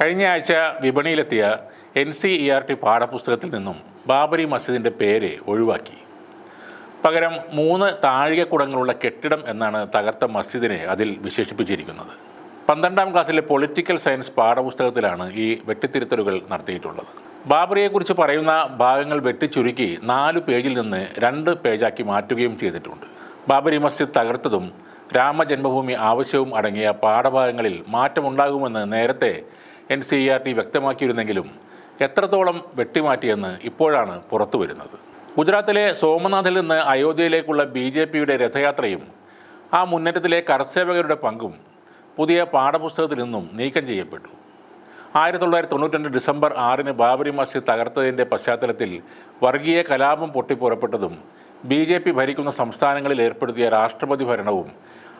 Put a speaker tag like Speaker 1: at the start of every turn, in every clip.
Speaker 1: കഴിഞ്ഞ ആഴ്ച വിപണിയിലെത്തിയ N C E R T പാഠപുസ്തകത്തിൽ നിന്നും ബാബരി മസ്ജിദിന്റെ പേര് ഒഴിവാക്കി. പകരം മൂന്ന് താഴികക്കുടങ്ങളുള്ള കെട്ടിടം എന്നാണ് തകർത്ത മസ്ജിദിനെ അതിൽ വിശേഷിപ്പിച്ചിരിക്കുന്നത്. പന്ത്രണ്ടാം ക്ലാസ്സിലെ പൊളിറ്റിക്കൽ സയൻസ് പാഠപുസ്തകത്തിലാണ് ഈ വെട്ടിത്തിരുത്തലുകൾ നടത്തിയിട്ടുള്ളത്. ബാബറിയെക്കുറിച്ച് പറയുന്ന ഭാഗങ്ങൾ വെട്ടിച്ചുരുക്കി നാല് പേജിൽ നിന്ന് രണ്ട് പേജാക്കി മാറ്റുകയും ചെയ്തിട്ടുണ്ട്. ബാബരി മസ്ജിദ് തകർത്തതും രാമജന്മഭൂമി ആവശ്യവും അടങ്ങിയ പാഠഭാഗങ്ങളിൽ മാറ്റമുണ്ടാകുമെന്ന് നേരത്തെ എൻ സി ആർ ടി വ്യക്തമാക്കിയിരുന്നെങ്കിലും എത്രത്തോളം വെട്ടിമാറ്റിയെന്ന് ഇപ്പോഴാണ് പുറത്തു വരുന്നത് ഗുജറാത്തിലെ സോമനാഥിൽ നിന്ന് അയോധ്യയിലേക്കുള്ള ബി ജെ പിയുടെ രഥയാത്രയും ആ മുന്നേറ്റത്തിലെ കർസേവകരുടെ പങ്കും പുതിയ പാഠപുസ്തകത്തിൽ നിന്നും നീക്കം ചെയ്യപ്പെട്ടു. ആയിരത്തി തൊള്ളായിരത്തി തൊണ്ണൂറ്റി ഡിസംബർ ആറിന് ബാബരി മസ്ജിദ് തകർത്തതിന്റെ പശ്ചാത്തലത്തിൽ വർഗീയ കലാപം പൊട്ടിപ്പുറപ്പെട്ടതും ബി ജെ പി ഭരിക്കുന്ന സംസ്ഥാനങ്ങളിൽ ഏർപ്പെടുത്തിയ രാഷ്ട്രപതി ഭരണവും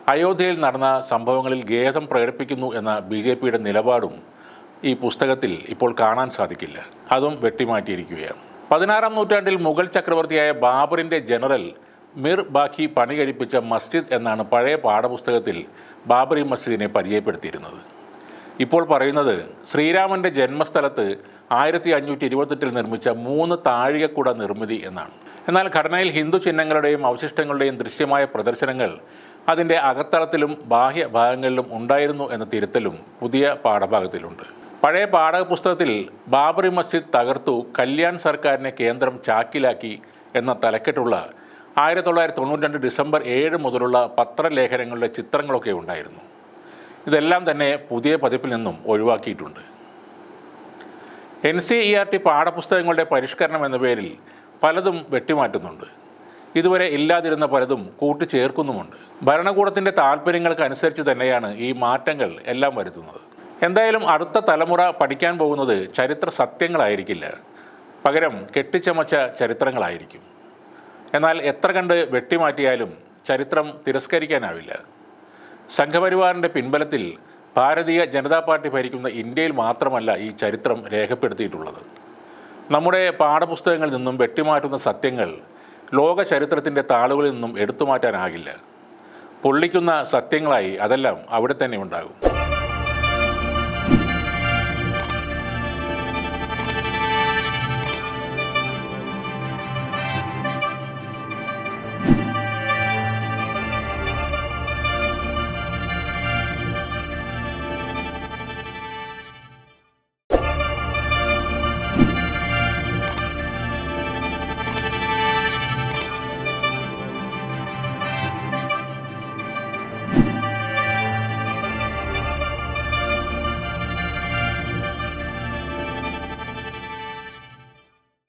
Speaker 1: അയോധ്യയിൽ നടന്ന സംഭവങ്ങളിൽ ഖേദം പ്രകടിപ്പിക്കുന്നു എന്ന ബി ജെ പിയുടെ നിലപാടും ഈ പുസ്തകത്തിൽ ഇപ്പോൾ കാണാൻ സാധിക്കില്ല. അതും വെട്ടിമാറ്റിയിരിക്കുകയാണ്. പതിനാറാം നൂറ്റാണ്ടിൽ മുഗൾ ചക്രവർത്തിയായ ബാബറിന്റെ ജനറൽ മിർ ബാഖി പണി കഴിപ്പിച്ച മസ്ജിദ് എന്നാണ് പഴയ പാഠപുസ്തകത്തിൽ ബാബറി മസ്ജിദിനെ പരിചയപ്പെടുത്തിയിരുന്നത്. ഇപ്പോൾ പറയുന്നത് ശ്രീരാമന്റെ ജന്മസ്ഥലത്ത് ആയിരത്തി അഞ്ഞൂറ്റി ഇരുപത്തെട്ടിൽ നിർമ്മിച്ച മൂന്ന് താഴികക്കുട നിർമ്മിതി എന്നാണ്. എന്നാൽ ഘടനയിൽ ഹിന്ദു ചിഹ്നങ്ങളുടെയും അവശിഷ്ടങ്ങളുടെയും ദൃശ്യമായ പ്രദർശനങ്ങൾ അതിന്റെ അകത്തളത്തിലും ബാഹ്യ ഭാഗങ്ങളിലും ഉണ്ടായിരുന്നു എന്ന തിരുത്തലും പുതിയ പാഠഭാഗത്തിലുണ്ട്. പഴയ പാഠപുസ്തകത്തിൽ ബാബറി മസ്ജിദ് തകർത്തു കല്യാൺ സർക്കാരിനെ കേന്ദ്രം ചാക്കിലാക്കി എന്ന തലക്കെട്ടുള്ള ആയിരത്തി തൊള്ളായിരത്തി തൊണ്ണൂറ്റി രണ്ട് ഡിസംബർ ഏഴ് മുതലുള്ള പത്രലേഖനങ്ങളുടെ ചിത്രങ്ങളൊക്കെ ഉണ്ടായിരുന്നു. ഇതെല്ലാം തന്നെ പുതിയ പതിപ്പിൽ നിന്നും ഒഴിവാക്കിയിട്ടുണ്ട്. N C E R T പാഠപുസ്തകങ്ങളുടെ പരിഷ്കരണം എന്ന പേരിൽ പലതും വെട്ടിമാറ്റുന്നുണ്ട്. ഇതുവരെ ഇല്ലാതിരുന്ന പലതും കൂട്ടിച്ചേർക്കുന്നുമുണ്ട്. ഭരണകൂടത്തിന്റെ താല്പര്യങ്ങൾക്ക് അനുസരിച്ച് തന്നെയാണ് ഈ മാറ്റങ്ങൾ എല്ലാം വരുത്തുന്നത്. എന്തായാലും അടുത്ത തലമുറ പഠിക്കാൻ പോകുന്നത് ചരിത്ര സത്യങ്ങളായിരിക്കില്ല. പകരം കെട്ടിച്ചമച്ച ചരിത്രങ്ങളായിരിക്കും. എന്നാൽ എത്ര കണ്ട് വെട്ടിമാറ്റിയാലും ചരിത്രം തിരസ്കരിക്കാനാവില്ല. സംഘപരിവാറിന്റെ പിൻബലത്തിൽ ഭാരതീയ ജനതാ പാർട്ടി ഭരിക്കുന്ന ഇന്ത്യയിൽ മാത്രമല്ല ഈ ചരിത്രം രേഖപ്പെടുത്തിയിട്ടുള്ളത്. നമ്മുടെ പാഠപുസ്തകങ്ങളിൽ നിന്നും വെട്ടിമാറ്റുന്ന സത്യങ്ങൾ ലോക ചരിത്രത്തിന്റെ താളുകളിൽ നിന്നും എടുത്തു മാറ്റാനാകില്ല പൊള്ളിക്കുന്ന സത്യങ്ങളായി അതെല്ലാം അവിടെ തന്നെ ഉണ്ടാകും.